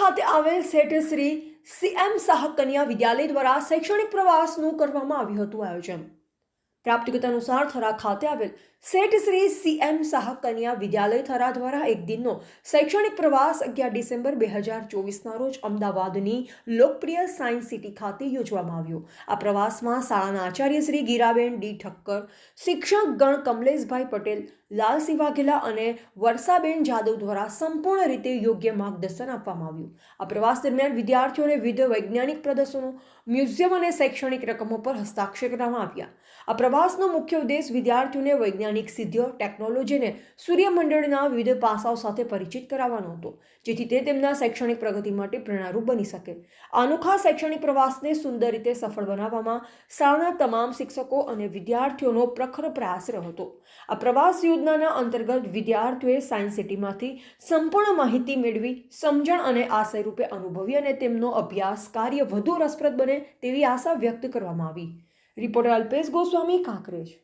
ખાતે આવેલ સેઠ શ્રી સીએમ શાહ કન્યા વિદ્યાલય દ્વારા શૈક્ષણિક પ્રવાસનું કરવામાં આવ્યું હતું આયોજન. પ્રાપ્ત અનુસાર થરા ખાતે આવેલ સેઠ શ્રી સીએમ શાહ કન્યા વિદ્યાલય થરા દ્વારા એક દિનનો શૈક્ષણિક પ્રવાસ અગિયાર ડિસેમ્બર બે હજાર ચોવીસના રોજ અમદાવાદની લોકપ્રિય સાયન્સ સિટી ખાતે યોજવામાં આવ્યો. આ પ્રવાસમાં શાળાના આચાર્ય શ્રી ગીરાબેન ડી ઠક્કર, શિક્ષક ગણ કમલેશભાઈ પટેલ લાલસિંહ વાઘેલા અને વર્ષાબેન જાદવ દ્વારા સંપૂર્ણ રીતે યોગ્ય માર્ગદર્શન આપવામાં આવ્યું. આ પ્રવાસ દરમિયાન વિદ્યાર્થીઓને વિવિધ વૈજ્ઞાનિક પ્રદર્શનો, મ્યુઝિયમ અને શૈક્ષણિક રકમો પર હસ્તાક્ષર કરવામાં આવ્યા. આ પ્રવાસનો મુખ્ય ઉદ્દેશ વિદ્યાર્થીઓને વૈજ્ઞાનિક સિદ્ધિઓ ટેકનોલોજીને સૂર્યમંડળના વિવિધ પાસાઓ સાથે પરિચિત કરાવવાનો હતો, જેથી તે તેમના શૈક્ષણિક પ્રગતિ માટે પ્રેરણારૂપ બની શકે. અનોખા શૈક્ષણિક પ્રવાસને સુંદર રીતે સફળ બનાવવામાં શાળાના તમામ શિક્ષકો અને વિદ્યાર્થીઓનો પ્રખર પ્રયાસ રહ્યો હતો આ પ્રવાસ યોજનાના અંતર્ગત વિદ્યાર્થીઓએ સાયન્સ સિટીમાંથી સંપૂર્ણ માહિતી મેળવી, સમજણ અને આશય રૂપે અનુભવી અને તેમનો અભ્યાસ કાર્ય વધુ રસપ્રદ બને તેવી આશા વ્યક્ત કરવામાં આવી. રિપોર્ટર અલ્પેશ ગોસ્વામી, કાંકરેજ.